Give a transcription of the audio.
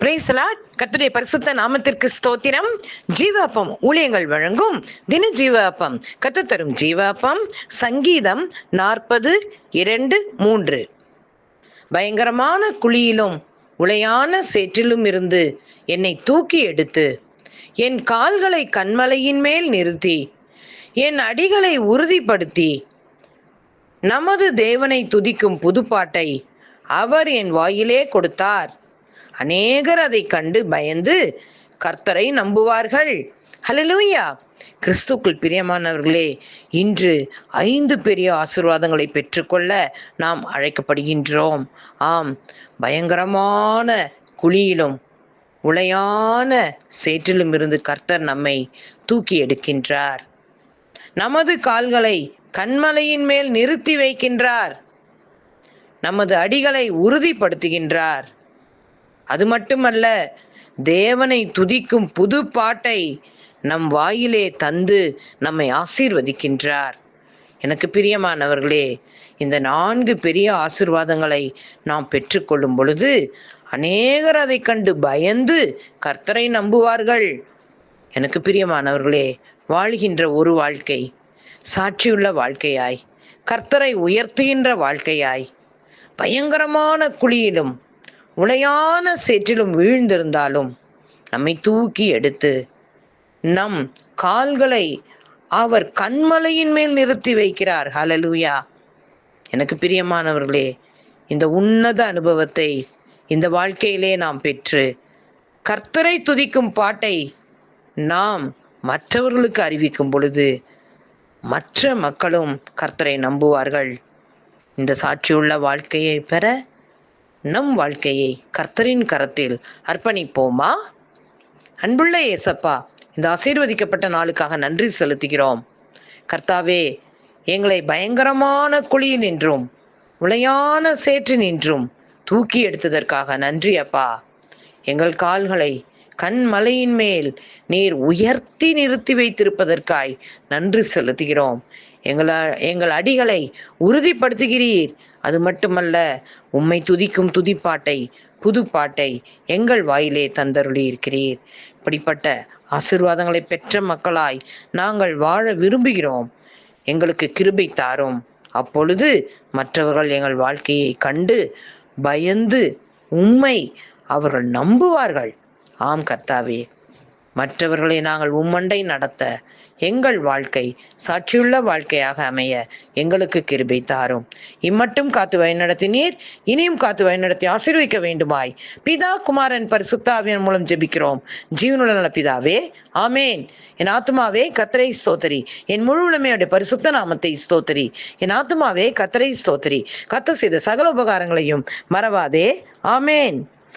பிரேசலா கத்துடைய பரிசுத்த நாமத்திற்கு ஸ்தோத்திரம். ஜீவாப்பம் ஊழியங்கள் வழங்கும் தின ஜீவாப்பம். கத்து தரும் ஜீவாப்பம். சங்கீதம் நாற்பது இரண்டு மூன்று. பயங்கரமான குழியிலும் உளையான சேற்றிலும் இருந்து என்னை தூக்கி எடுத்து என் கால்களை கண்மலையின் மேல் நிறுத்தி என் அடிகளை உறுதிப்படுத்தி நமது தேவனை துதிக்கும் புதுப்பாட்டை அவர் என் வாயிலே கொடுத்தார். அநேகர் அதை கண்டு பயந்து கர்த்தரை நம்புவார்கள். ஹலலூயா கிறிஸ்துக்குள் பிரியமானவர்களே இன்று ஐந்து பெரிய ஆசிர்வாதங்களை பெற்றுக்கொள்ள நாம் அழைக்கப்படுகின்றோம். ஆம் பயங்கரமான குழியிலும் உளையான சேற்றிலும் இருந்து கர்த்தர் நம்மை தூக்கி எடுக்கின்றார். நமது கால்களை கண்மலையின் மேல் நிறுத்தி வைக்கின்றார். நமது அடிகளை உறுதிப்படுத்துகின்றார். அது மட்டுமல்ல தேவனை துதிக்கும் புது பாட்டை நம் வாயிலே தந்து நம்மை ஆசீர்வதிக்கின்றார். எனக்கு பிரியமானவர்களே இந்த நான்கு பெரிய ஆசிர்வாதங்களை நாம் பெற்றுக்கொள்ளும் பொழுது அநேகர் அதை கண்டு பயந்து கர்த்தரை நம்புவார்கள். எனக்கு பிரியமானவர்களே வாழ்கின்ற ஒரு வாழ்க்கை சாட்சியுள்ள வாழ்க்கையாய் கர்த்தரை உயர்த்துகின்ற வாழ்க்கையாய் பயங்கரமான குழியிலும் உளையான சேற்றிலும் வீழ்ந்திருந்தாலும் நம்மை தூக்கி எடுத்து நம் கால்களை அவர் கண்மலையின் மேல் நிறுத்தி வைக்கிறார். ஹலலூயா எனக்கு பிரியமானவர்களே இந்த உன்னத அனுபவத்தை இந்த வாழ்க்கையிலே நாம் பெற்று கர்த்தரை துதிக்கும் பாட்டை நாம் மற்றவர்களுக்கு அறிவிக்கும் பொழுது மற்ற மக்களும் கர்த்தரை நம்புவார்கள். இந்த சாட்சியுள்ள வாழ்க்கையை பெற நம் வாழ்க்கையை கர்த்தரின் கரத்தில் அர்ப்பணிப்போமா? அன்புள்ள ஏசப்பா இந்த ஆசீர்வதிக்கப்பட்ட நாளுக்காக நன்றி செலுத்துகிறோம். கர்த்தாவே எங்களை பயங்கரமான குழியில் நின்றும் உளையான சேற்று நின்றும் தூக்கி எடுத்ததற்காக நன்றி அப்பா. எங்கள் கால்களை கண்மலையின் மேல் நீர் உயர்த்தி நிறுத்தி வைத்திருப்பதற்காய் நன்றி செலுத்துகிறோம். எங்கள எங்கள் அடிகளை உறுதிப்படுத்துகிறீர். அது மட்டுமல்ல உம்மை துதிக்கும் துதிப்பாட்டை புது பாட்டை எங்கள் வாயிலே தந்தருளி இருக்கிறீர் இப்படிப்பட்ட ஆசிர்வாதங்களை பெற்ற மக்களாய் நாங்கள் வாழ விரும்புகிறோம். எங்களுக்கு கிருபை தாரும். அப்பொழுது மற்றவர்கள் எங்கள் வாழ்க்கையை கண்டு பயந்து உண்மை அவர்கள் நம்புவார்கள். ஆம் கர்த்தாவே மற்றவர்களை நாங்கள் உம்மண்டை நடத்த எங்கள் வாழ்க்கை சாட்சியுள்ள வாழ்க்கையாக அமைய எங்களுக்கு கிருபை தாரும். இம்மட்டும் காத்து வழிநடத்தினீர் இனியும் காத்து வழிநடத்தி ஆசீர்விக்க வேண்டுமாய். பிதா குமாரன் பரிசுத்தாவியன் மூலம் ஜெபிக்கிறோம். ஜீவனுள்ள நல்ல பிதாவே ஆமேன். என் ஆத்மாவே கத்தரை ஸ்தோத்தரி. என் முழு உளமையோட பரிசுத்த நாமத்தை ஸ்தோத்தரி. என் ஆத்மாவே கத்தரை ஸ்தோத்தரி. கத்த செய்த சகல உபகாரங்களையும் மறவாதே. ஆமேன்.